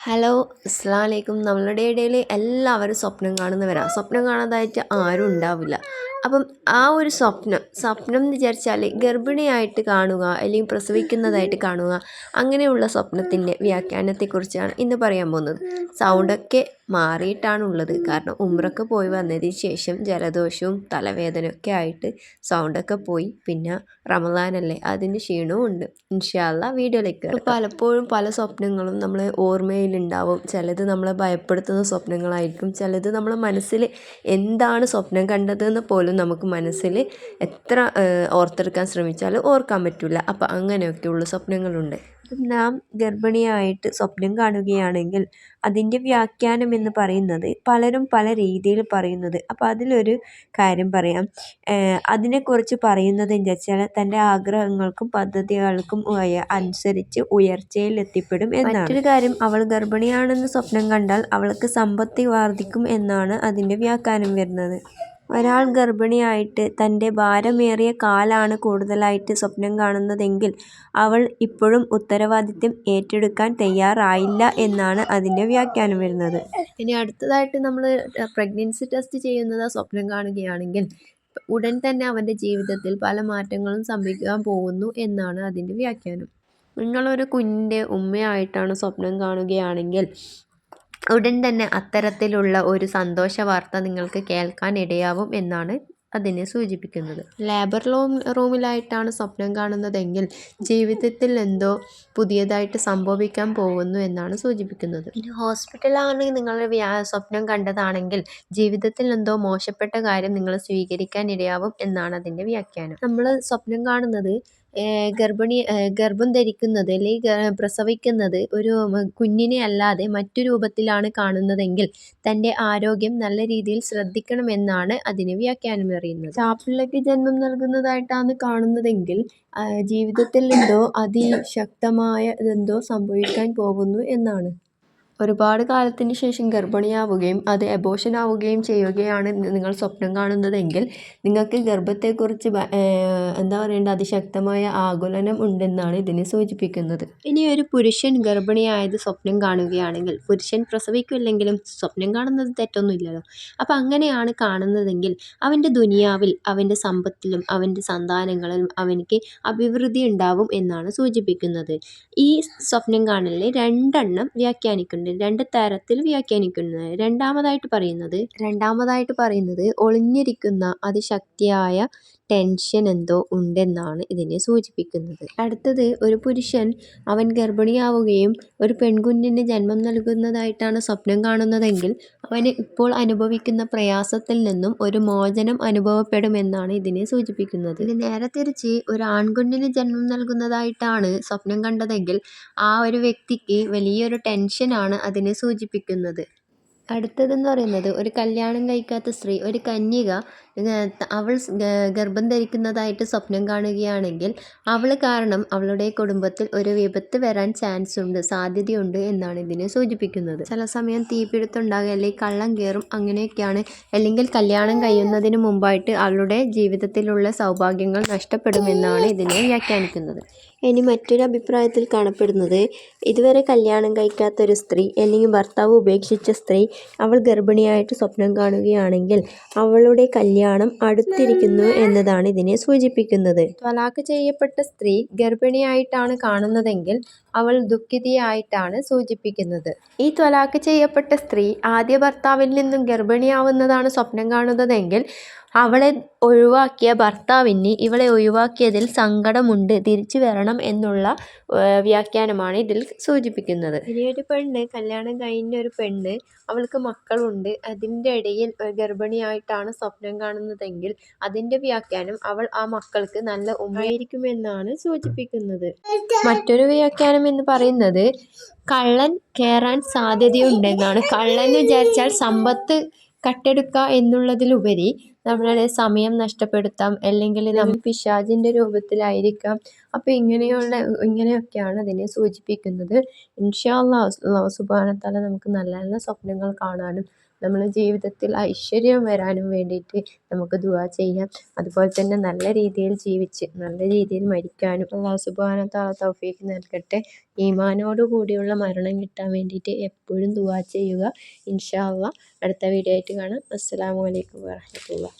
Hello അസ്സലാമു അലൈക്കും നമ്മളുടെ ഇടയിൽ എല്ലാവരും സ്വപ്നം കാണുന്നവരാ. സ്വപ്നം കാണാതായിട്ട് ആരും ഉണ്ടാവില്ല. അപ്പം ആ ഒരു സ്വപ്നം സ്വപ്നം എന്ന് വിചാരിച്ചാൽ ഗർഭിണിയായിട്ട് കാണുക അല്ലെങ്കിൽ പ്രസവിക്കുന്നതായിട്ട് കാണുക അങ്ങനെയുള്ള സ്വപ്നത്തിന്റെ വ്യാഖ്യാനത്തെക്കുറിച്ചാണ് ഇന്ന് പറയാൻ പോകുന്നത്. സൗണ്ടൊക്കെ മാറിയിട്ടാണുള്ളത്. കാരണം ഉമ്രൊക്കെ പോയി വന്നതിന് ശേഷം ജലദോഷവും തലവേദനയൊക്കെ ആയിട്ട് സൗണ്ടൊക്കെ പോയി. പിന്നെ റമദാനല്ലേ അതിന് ക്ഷീണവും ഉണ്ട്. ഇൻഷാല്ല വീഡിയോയിലേക്ക് പലപ്പോഴും പല സ്വപ്നങ്ങളും നമ്മൾ ഓർമ്മയിലുണ്ടാവും ചിലത് നമ്മളെ ഭയപ്പെടുത്തുന്ന സ്വപ്നങ്ങളായിരിക്കും. ചിലത് നമ്മളെ മനസ്സിൽ എന്താണ് സ്വപ്നം കണ്ടതെന്ന് പോലും നമുക്ക് മനസ്സിൽ എത്ര ഓർത്തെടുക്കാൻ ശ്രമിച്ചാലും ഓർക്കാൻ പറ്റില്ല അപ്പോൾ അങ്ങനെയൊക്കെയുള്ള സ്വപ്നങ്ങളുണ്ട്. നാം ഗർഭിണിയായിട്ട് സ്വപ്നം കാണുകയാണെങ്കിൽ അതിന്റെ വ്യാഖ്യാനം എന്ന് പറയുന്നത് പലരും പല രീതിയിൽ പറയുന്നത്. അപ്പം അതിലൊരു കാര്യം പറയാം. അതിനെക്കുറിച്ച് പറയുന്നത് എന്താ വെച്ചാൽ തന്റെ ആഗ്രഹങ്ങൾക്കും പദ്ധതികൾക്കും അനുസരിച്ച് ഉയർച്ചയിൽ എത്തിപ്പെടും എന്നാണ്. മറ്റൊരു കാര്യം അവൾ ഗർഭിണിയാണെന്ന് സ്വപ്നം കണ്ടാൽ അവൾക്ക് സമ്പത്തി വർദ്ധിക്കും എന്നാണ് അതിന്റെ വ്യാഖ്യാനം വരുന്നത്. ഒരാൾ ഗർഭിണിയായിട്ട് തന്റെ ഭാരമേറിയ കാലാണ് കൂടുതലായിട്ട് സ്വപ്നം കാണുന്നതെങ്കിൽ അവൾ ഇപ്പോഴും ഉത്തരവാദിത്വം ഏറ്റെടുക്കാൻ തയ്യാറായില്ല എന്നാണ് അതിന്റെ വ്യാഖ്യാനം വരുന്നത്. ഇനി അടുത്തതായിട്ട് നമ്മൾ പ്രഗ്നൻസി ടെസ്റ്റ് ചെയ്യുന്നത് സ്വപ്നം കാണുകയാണെങ്കിൽ ഉടൻ തന്നെ അവന്റെ ജീവിതത്തിൽ പല മാറ്റങ്ങളും സംഭവിക്കാൻ പോകുന്നു എന്നാണ് അതിന്റെ വ്യാഖ്യാനം. നിങ്ങളൊരു കുഞ്ഞിന്റെ ഉമ്മയായിട്ടാണ് സ്വപ്നം കാണുകയാണെങ്കിൽ ഉടൻ തന്നെ അത്തരത്തിലുള്ള ഒരു സന്തോഷ വാർത്ത നിങ്ങൾക്ക് കേൾക്കാൻ ഇടയാവും എന്നാണ് അതിനെ സൂചിപ്പിക്കുന്നത്. ലേബർ റൂം റൂമിലായിട്ടാണ് സ്വപ്നം കാണുന്നതെങ്കിൽ ജീവിതത്തിൽ എന്തോ പുതിയതായിട്ട് സംഭവിക്കാൻ പോകുന്നു എന്നാണ് സൂചിപ്പിക്കുന്നത്. ഇനി ഹോസ്പിറ്റലാണ് നിങ്ങൾ സ്വപ്നം കണ്ടതാണെങ്കിൽ ജീവിതത്തിൽ എന്തോ മോശപ്പെട്ട കാര്യം നിങ്ങൾ സ്വീകരിക്കാൻ ഇടയാവും എന്നാണ് അതിന്റെ വ്യാഖ്യാനം. നമ്മൾ സ്വപ്നം കാണുന്നത് ഗർഭിണി ഗർഭം ധരിക്കുന്നത് അല്ലെങ്കിൽ പ്രസവിക്കുന്നത് ഒരു കുഞ്ഞിനെ അല്ലാതെ മറ്റു രൂപത്തിലാണ് കാണുന്നതെങ്കിൽ തന്റെ ആരോഗ്യം നല്ല രീതിയിൽ ശ്രദ്ധിക്കണമെന്നാണ് അതിന് വ്യാഖ്യാനം അറിയുന്നത്. ചാപ്പിള്ളയ്ക്ക് ജന്മം നൽകുന്നതായിട്ടാണ് കാണുന്നതെങ്കിൽ ജീവിതത്തിൽ എന്തോ അതിശക്തമായ എന്തോ സംഭവിക്കാൻ പോകുന്നു എന്നാണ്. ഒരുപാട് കാലത്തിന് ശേഷം ഗർഭിണിയാവുകയും അത് എബോഷൻ ആവുകയും ചെയ്യുകയാണ് നിങ്ങൾ സ്വപ്നം കാണുന്നതെങ്കിൽ നിങ്ങൾക്ക് ഗർഭത്തെക്കുറിച്ച് എന്താ പറയേണ്ടത്? അതിശക്തമായ ആകുലനം ഉണ്ടെന്നാണ് ഇതിനെ സൂചിപ്പിക്കുന്നത്. ഇനി ഒരു പുരുഷൻ ഗർഭിണിയായത് സ്വപ്നം കാണുകയാണെങ്കിൽ പുരുഷൻ പ്രസവിക്കില്ലെങ്കിലും സ്വപ്നം കാണുന്നത് തെറ്റൊന്നുമില്ലല്ലോ. അപ്പം അങ്ങനെയാണ് കാണുന്നതെങ്കിൽ അവന്റെ ദുനിയാവിൽ അവന്റെ സമ്പത്തിലും അവന്റെ സന്താനങ്ങളിലും അവനിക്ക് അഭിവൃദ്ധി ഉണ്ടാവും എന്നാണ് സൂചിപ്പിക്കുന്നത്. ഈ സ്വപ്നം കാണലിൽ രണ്ടെണ്ണം വ്യാഖ്യാനിക്കുന്നുണ്ട്. രണ്ട് തരത്തിൽ വ്യാഖ്യാനിക്കുന്നത്. രണ്ടാമതായിട്ട് പറയുന്നത് രണ്ടാമതായിട്ട് പറയുന്നത് ഒളിഞ്ഞിരിക്കുന്ന അതിശക്തിയായ ടെൻഷൻ എന്തോ ഉണ്ടെന്നാണ് ഇതിനെ സൂചിപ്പിക്കുന്നത്. അടുത്തത് ഒരു പുരുഷൻ അവൻ ഗർഭിണിയാവുകയും ഒരു പെൺകുഞ്ഞിന് ജന്മം നൽകുന്നതായിട്ടാണ് സ്വപ്നം കാണുന്നതെങ്കിൽ അവന് ഇപ്പോൾ അനുഭവിക്കുന്ന പ്രയാസത്തിൽ നിന്നും ഒരു മോചനം അനുഭവപ്പെടുമെന്നാണ് ഇതിനെ സൂചിപ്പിക്കുന്നത്. ഇത് നേരെ തിരിച്ച് ഒരു ആൺകുഞ്ഞിന് ജന്മം നൽകുന്നതായിട്ടാണ് സ്വപ്നം കണ്ടതെങ്കിൽ ആ ഒരു വ്യക്തിക്ക് വലിയൊരു ടെൻഷനാണ് അതിനെ സൂചിപ്പിക്കുന്നത്. അടുത്തതെന്ന് പറയുന്നത് ഒരു കല്യാണം കഴിക്കാത്ത സ്ത്രീ ഒരു കന്യക അവൾ ഗർഭം ധരിക്കുന്നതായിട്ട് സ്വപ്നം കാണുകയാണെങ്കിൽ അവൾ കാരണം അവളുടെ കുടുംബത്തിൽ ഒരു വിപത്ത് വരാൻ ചാൻസ് ഉണ്ട് സാധ്യതയുണ്ട് എന്നാണ് ഇതിനെ സൂചിപ്പിക്കുന്നത്. ചില സമയം തീപിടുത്തുണ്ടാകുക അല്ലെങ്കിൽ കള്ളം കയറും അങ്ങനെയൊക്കെയാണ്. അല്ലെങ്കിൽ കല്യാണം കഴിയുന്നതിന് മുമ്പായിട്ട് അവളുടെ ജീവിതത്തിലുള്ള സൗഭാഗ്യങ്ങൾ നഷ്ടപ്പെടുമെന്നാണ് ഇതിനെ വ്യാഖ്യാനിക്കുന്നത്. ഇനി മറ്റൊരു അഭിപ്രായത്തിൽ കാണപ്പെടുന്നത് ഇതുവരെ കല്യാണം കഴിക്കാത്ത ഒരു സ്ത്രീ അല്ലെങ്കിൽ ഭർത്താവ് ഉപേക്ഷിച്ച സ്ത്രീ അവൾ ഗർഭിണിയായിട്ട് സ്വപ്നം കാണുകയാണെങ്കിൽ അവളുടെ കല്യാണം അടുത്തിരിക്കുന്നു എന്നതാണ് ഇതിനെ സൂചിപ്പിക്കുന്നത്. ത്വലാഖ് ചെയ്യപ്പെട്ട സ്ത്രീ ഗർഭിണിയായിട്ടാണ് കാണുന്നതെങ്കിൽ അവൾ ദുഃഖിതയായിട്ടാണ് സൂചിപ്പിക്കുന്നത്. ഈ ത്വലാക്ക് ചെയ്യപ്പെട്ട സ്ത്രീ ആദ്യ ഭർത്താവിൽ നിന്നും ഗർഭിണിയാവുന്നതാണ് സ്വപ്നം കാണുന്നതെങ്കിൽ അവളെ ഒഴിവാക്കിയ ഭർത്താവിന് ഇവളെ ഒഴിവാക്കിയതിൽ സങ്കടമുണ്ട്. തിരിച്ചു വരണം എന്നുള്ള വ്യാഖ്യാനമാണ് ഇതിൽ സൂചിപ്പിക്കുന്നത്. ഇനിയൊരു പെണ്ണ് കല്യാണം കഴിഞ്ഞ ഒരു പെണ്ണ് അവൾക്ക് മക്കളുണ്ട്. അതിന്റെ ഇടയിൽ ഗർഭിണിയായിട്ടാണ് സ്വപ്നം കാണുന്നതെങ്കിൽ അതിന്റെ വ്യാഖ്യാനം അവൾ ആ മക്കൾക്ക് നല്ല ഉമ്മയായിരിക്കുമെന്നാണ് സൂചിപ്പിക്കുന്നത്. മറ്റൊരു വ്യാഖ്യാനം എന്ന് പറയുന്നത് കള്ളൻ കയറാൻ സാധ്യതയുണ്ടെന്നാണ്. കള്ളൻ എന്ന് വിചാരിച്ചാൽ സമ്പത്ത് കട്ടെടുക്കുക എന്നുള്ളതിലുപരി നമ്മളുടെ സമയം നഷ്ടപ്പെടുത്താം. അല്ലെങ്കിൽ നമ്മൾ പിശാജിന്റെ രൂപത്തിലായിരിക്കാം. അപ്പോൾ ഇങ്ങനെയുള്ള ഇങ്ങനെയൊക്കെയാണ് അതിനെ സൂചിപ്പിക്കുന്നത്. ഇൻഷാല്ലാ സുബാനത്താല അള്ളാഹു നമുക്ക് നല്ല നല്ല സ്വപ്നങ്ങൾ കാണാനും നമ്മുടെ ജീവിതത്തിൽ ഐശ്വര്യം വരാനും വേണ്ടിയിട്ട് നമുക്ക് ദുആ ചെയ്യാം. അതുപോലെ തന്നെ നല്ല രീതിയിൽ ജീവിച്ച് നല്ല രീതിയിൽ മരിക്കാനും അള്ളാഹു സുബാന താള തൗഫീക്ക് നൽകട്ടെ. ഈമാനോട് കൂടിയുള്ള മരണം കിട്ടാൻ വേണ്ടിയിട്ട് എപ്പോഴും ദുആ ചെയ്യുക. ഇൻഷാ അള്ളാ അടുത്ത വീഡിയോ ആയിട്ട് കാണാം. അസ്സാം വലൈക്കും വറഹ്മത്തുള്ളാഹി